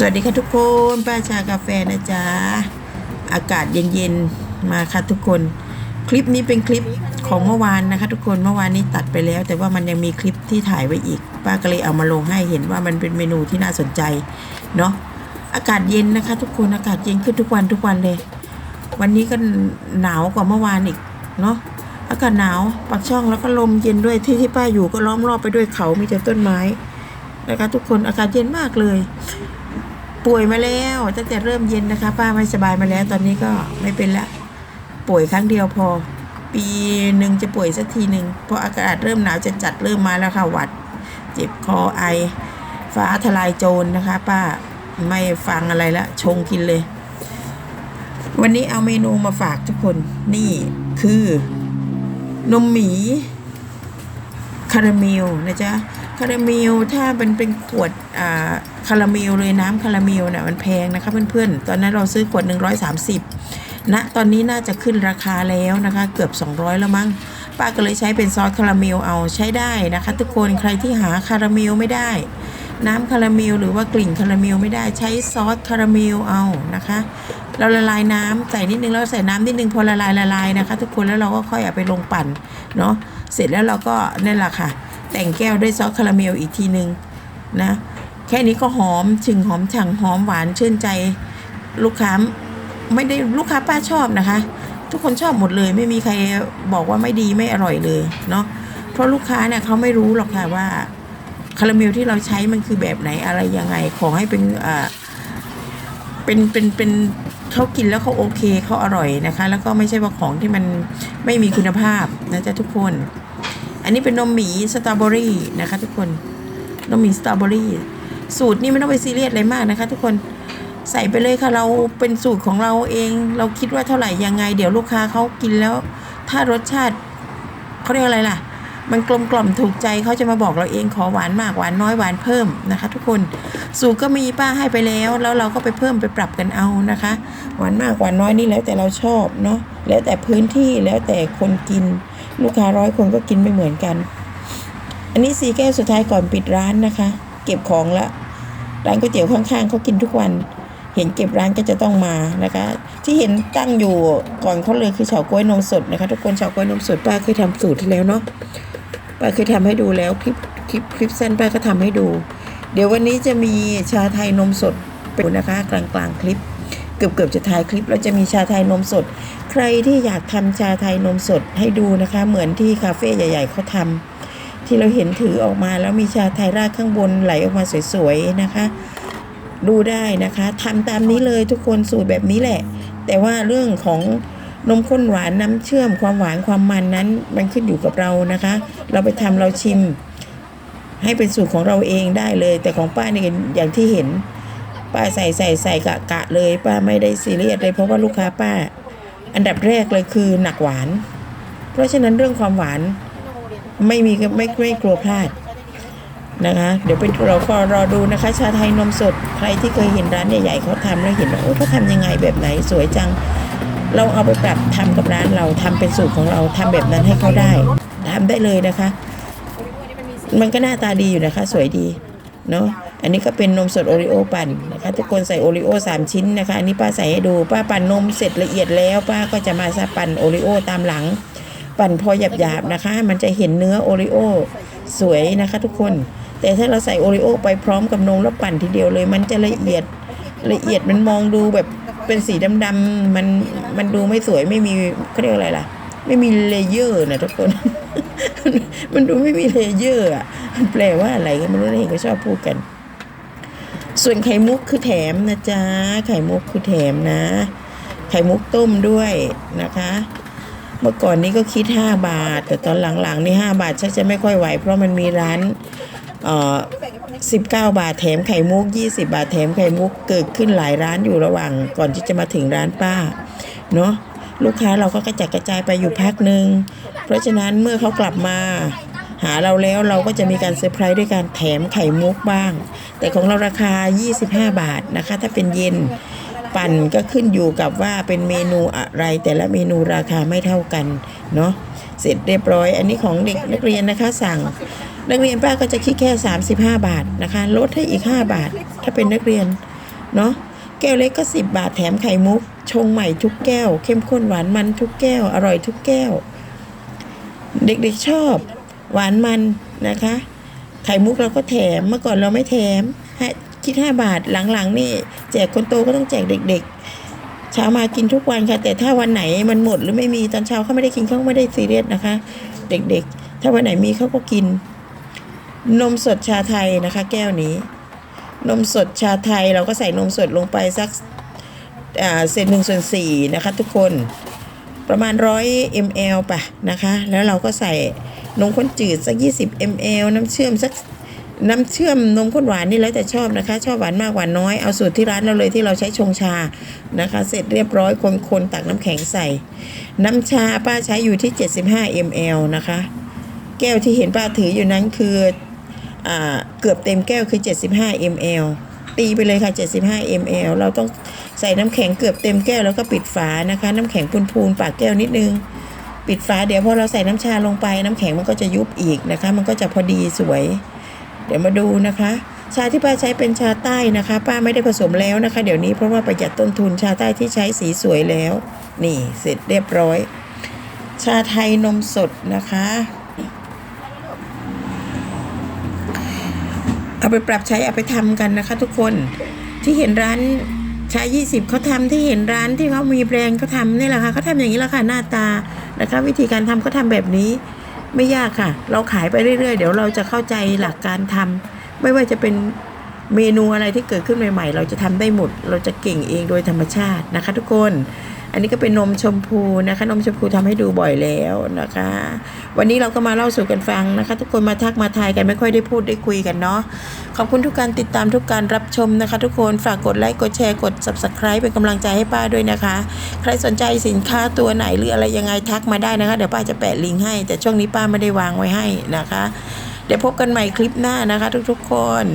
สวัสดีค่ะทุกคนป้าชากาแฟนะจ๊ะ อากาศเย็นๆ มาค่ะทุกคน คลิปนี้เป็นคลิปของเมื่อวานนะคะ ทุกคนเมื่อวานนี้ตัดไปแล้ว แต่ว่ามันยังมีคลิปที่ถ่ายไว้อีก ป้าก็เลยเอามาลงให้เห็นว่ามันเป็นเมนูที่น่าสนใจเนาะอากาศเย็นนะคะ ทุกคนอากาศเย็นขึ้นทุกวันทุกวันเลย วันนี้ก็หนาวกว่าเมื่อวานอีกเนาะอากาศหนาวปากช่องแล้วก็ลมเย็นด้วยที่ที่ป้าอยู่ก็ล้อมรอบไปด้วยเขามีแต่ต้นไม้นะคะทุกคนอากาศเย็นมากเลย ป่วยมาแล้วตั้งแต่เริ่มเย็นนะคะ ป้าไม่สบายมาแล้ว ตอนนี้ก็ไม่เป็นละ ป่วยครั้งเดียวพอ ปีหนึ่งจะป่วยสักทีหนึ่งเพราะอากาศเริ่มหนาวจะจัดเริ่มมาแล้วค่ะหวัด เจ็บคอไอ ฟ้าทลายโจรนะคะ ป้าไม่ฟังอะไรละ ชงกินเลย วันนี้เอาเมนูมาฝากทุกคน นี่คือนมหมีคาราเมลนะจ๊ะคาราเมลถ้าเป็นเป็นขวดอ่า คาราเมลเลยน้ำคาราเมลเนี่ยมันแพงนะคะเพื่อนๆ ตอนนั้นเราซื้อขวด130ณตอนนี้น่าจะขึ้นราคาแล้วนะคะ เกือบ 200 แล้วมั้งป้าก็เลยใช้เป็นซอสคาราเมลเอาใช้ได้นะคะ ทุกคนใครที่หาคาราเมลไม่ได้ น้ำคาราเมลหรือว่ากลิ่นคาราเมลไม่ได้ใช้ซอสคาราเมลเอานะคะ เราละลายน้ำใส่นิดนึงแล้วใส่น้ำนิดนึงพอละลายละลายนะคะ ทุกคนแล้วเราก็ค่อยเอาไปลงปั่นเนาะเสร็จแล้วเราก็นั่นแหละค่ะ แต่งแก้วด้วยซอสคาราเมลอีกทีนึงนะ แค่นี้ก็หอมฉึงหอมฉ่างหอมหวานชื่นใจลูกค้าไม่ได้ลูกค้าป้าชอบนะคะ ทุกคนชอบหมดเลย ไม่มีใครบอกว่าไม่ดีไม่อร่อยเลยเนาะเพราะลูกค้าเนี่ยเขาไม่รู้หรอกค่ะว่าคาราเมลที่เราใช้มันคือแบบไหนอะไรยังไง ขอให้เป็นอ่าเป็นเป็นเป็นเขากินแล้วเขาโอเคเขาอร่อยนะคะ แล้วก็ไม่ใช่ว่าของที่มันไม่มีคุณภาพนะจ๊ะทุกคน อันนี้เป็นนมหมีสตรอเบอรี่นะคะ ทุกคนนมหมีสตรอเบอรี่ สูตรนี่ไม่ต้องไปซีเรียสอะไรมากนะคะ ทุกคนใส่ไปเลยค่ะเราเป็นสูตรของเราเอง เราคิดว่าเท่าไหร่ยังไง เดี๋ยวลูกค้าเขากินแล้ว ถ้ารสชาติเขาเรียกอะไรล่ะ มันกลมกล่อมถูกใจเขาจะมาบอกเราเองขอหวานมากหวานน้อยหวานเพิ่มนะคะ ทุกคนสูตรก็มีป้าให้ไปแล้ว แล้วเราก็ไปเพิ่มไปปรับกันเอานะคะ หวานมากหวานน้อยนี่แล้วแต่เราชอบเนาะแล้วแต่พื้นที่แล้วแต่คนกิน ลูกค้าร้อยคนก็กินไม่เหมือนกัน อันนี้สีแก้วสุดท้ายก่อนปิดร้านนะคะ เก็บของละ ร้านก๋วยเตี๋ยวข้างๆเขากินทุกวัน เห็นเก็บร้านก็จะต้องมานะคะ ที่เห็นตั้งอยู่ก่อนเขาเลยคือเฉาก๊วยนมสดนะคะ ทุกคนเฉาก๊วยนมสดป้าเคยทำสูตรที่แล้วเนาะป้าเคยทำให้ดูแล้วคลิปคลิปคลิปสั้นป้าก็ทำให้ดู เดี๋ยววันนี้จะมีชาไทยนมสดไปดูนะคะ กลางกลางคลิป เกือบเกือบจะถ่ายคลิปแล้วจะมีชาไทยนมสด ใครที่อยากทำชาไทยนมสดให้ดูนะคะ เหมือนที่คาเฟ่ใหญ่ ๆเขาทำ ที่เราเห็นถือออกมาแล้วมีชาไทยราดข้างบนไหลออกมาสวยๆนะคะ ดูได้นะคะทำตามนี้เลยทุกคนสูตรแบบนี้แหละ แต่ว่าเรื่องของนมข้นหวานน้ำเชื่อมความหวานความมันนั้นมันขึ้นอยู่กับเรานะคะ เราไปทำเราชิม ให้เป็นสูตรของเราเองได้เลย แต่ของป้าเนี่ยอย่างที่เห็น ป้าใส่ใส่ใส่กะกะเลย ป้าไม่ได้ซีเรียสเลยเพราะว่าลูกค้าป้า อันดับแรกเลยคือหนักหวาน เพราะฉะนั้นเรื่องความหวาน ไม่มีไม่ไม่กลัวพลาดนะคะ เดี๋ยวไปเราก็รอดูนะคะ ชาไทยนมสดใครที่เคยเห็นร้านใหญ่ๆเขาทำแล้วเห็นว่าโอ้เขาทำยังไงแบบไหนสวยจัง เราเอาไปปรับทำกับร้านเราทำเป็นสูตรของเราทำแบบนั้นให้เขาได้ทำได้เลยนะคะ มันก็หน้าตาดีอยู่นะคะ สวยดีเนาะอันนี้ก็เป็นนมสดโอริโอปั่นนะคะ ทุกคนใส่โอริโอสามชิ้นนะคะ อันนี้ป้าใส่ให้ดูป้าปั่นนมเสร็จละเอียดแล้ว ป้าก็จะมาซะปั่นโอริโอตามหลัง ปั่นพอหยาบๆนะคะ มันจะเห็นเนื้อโอริโอสวยนะคะทุกคน แต่ถ้าเราใส่โอริโอไปพร้อมกับนมแล้วปั่นทีเดียวเลย มันจะละเอียดละเอียดมันมองดูแบบเป็นสีดำๆมันมันดูไม่สวยไม่มีเขาเรียกอะไรล่ะ ไม่มีเลเยอร์นะทุกคน มันดูไม่มีเลเยอร์อะมันแปลว่าอะไรก็ไม่รู้นะเห็นก็ชอบพูดกัน ส่วนไข่มุกคือแถมนะจ๊ะไข่มุกคือแถมนะ ไข่มุกต้มด้วยนะคะ เมื่อก่อนนี้ก็คิด 5 บาท แต่ตอนหลังๆนี่5บาทชักจะไม่ค่อยไหว เพราะมันมีร้านเอ่อ19บาทแถมไข่มุก 20 บาทแถมไข่มุกเกิดขึ้นหลายร้านอยู่ระหว่างก่อนที่จะมาถึงร้านป้าเนาะลูกค้าเราก็กระจัดกระจายไปอยู่พักหนึ่งเพราะฉะนั้นเมื่อเขากลับมาหาเราแล้วเราก็จะมีการเซอร์ไพรส์ด้วยการแถมไข่มุกบ้าง แต่ของเราราคา 25 บาทนะคะ ถ้าเป็นเย็น ปั่นก็ขึ้นอยู่กับว่าเป็นเมนูอะไร แต่ละเมนูราคาไม่เท่ากันเนาะเสร็จเรียบร้อย อันนี้ของเด็กนักเรียนนะคะสั่ง นักเรียนป้าก็จะคิดแค่ 35 บาทนะคะ ลดให้อีก 5 บาท ถ้าเป็นนักเรียนเนาะแก้วเล็กก็ 10 บาทแถมไข่มุก ชงใหม่ทุกแก้ว เข้มข้นหวานมันทุกแก้ว อร่อยทุกแก้ว เด็กๆชอบ หวานมันนะคะ ไข่มุกเราก็แถมเมื่อก่อนเราไม่แถมให้ คิด 5 บาทหลังๆ นี่แจกคนโตก็ต้องแจกเด็ก ๆ เช้ามากินทุกวันค่ะ แต่ถ้าวันไหนมันหมดหรือไม่มีตอนเช้าเขาไม่ได้กินเขาไม่ได้ซีเรียสนะคะ เด็กๆ ถ้าวันไหนมีเขาก็กิน นมสดชาไทยนะคะ แก้วนี้ นมสดชาไทยเราก็ใส่นมสดลงไปสักอ่าเศษหนึ่งส่วนสี่นะคะทุกคนประมาณร้อย ml ป่ะนะคะ แล้วเราก็ใส่นมข้นจืดสัก 20 ml น้ำเชื่อมสัก น้ำเชื่อมนมข้นหวานนี่แล้วแต่ชอบนะคะ ชอบหวานมากหวานน้อยเอาสูตรที่ร้านเราเลยที่เราใช้ชงชานะคะ เสร็จเรียบร้อยคนๆตักน้ำแข็งใส่ น้ำชาป้าใช้อยู่ที่ 75 ml นะคะ แก้วที่เห็นป้าถืออยู่นั้นคืออเกือบเต็มแก้วคือ 75 ml ตีไปเลยค่ะ 75 ml เราต้องใส่น้ำแข็งเกือบเต็มแก้วแล้วก็ปิดฝานะคะ น้ำแข็งพูนๆปากแก้วนิดนึงปิดฝาเดี๋ยวพอเราใส่น้ำชาลงไปน้ำแข็งมันก็จะยุบอีกนะคะ มันก็จะพอดีสวย เดี๋ยวมาดูนะคะ ชาที่ป้าใช้เป็นชาใต้นะคะ ป้าไม่ได้ผสมแล้วนะคะ เดี๋ยวนี้เพราะว่าประหยัดต้นทุนชาใต้ที่ใช้สีสวยแล้ว นี่เสร็จเรียบร้อย ชาไทยนมสดนะคะเอาไปปรับใช้เอาไปทำกันนะคะ ทุกคนที่เห็นร้านชา20เขาทำที่เห็นร้านที่เขามีแบรนด์เขาทำนี่แหละค่ะเขาทำอย่างนี้แหละค่ะหน้าตานะคะ วิธีการทำเขาทำแบบนี้ ไม่ยากค่ะ เราขายไปเรื่อยๆ เดี๋ยวเราจะเข้าใจหลักการทำไม่ว่าจะเป็น เมนูอะไรที่เกิดขึ้นใหม่ ๆ เราจะทำได้หมด เราจะเก่งเองโดยธรรมชาตินะคะ ทุกคน อันนี้ก็เป็นนมชมพูนะคะ นมชมพูทำให้ดูบ่อยแล้วนะคะ วันนี้เราก็มาเล่าสู่กันฟังนะคะ ทุกคนมาทักมาทายกันไม่ค่อยได้พูดได้คุยกันเนาะ ขอบคุณทุกการติดตามทุกการรับชมนะคะ ทุกคน ฝากกดไลค์กดแชร์กด subscribe เป็นกำลังใจให้ป้าด้วยนะคะ ใครสนใจสินค้าตัวไหนหรืออะไรยังไงทักมาได้นะคะ เดี๋ยวป้าจะแปะลิงก์ให้ แต่ช่วงนี้ป้าไม่ได้วางไว้ให้นะคะ เดี๋ยวพบกันใหม่คลิปหน้านะคะ ทุกๆคน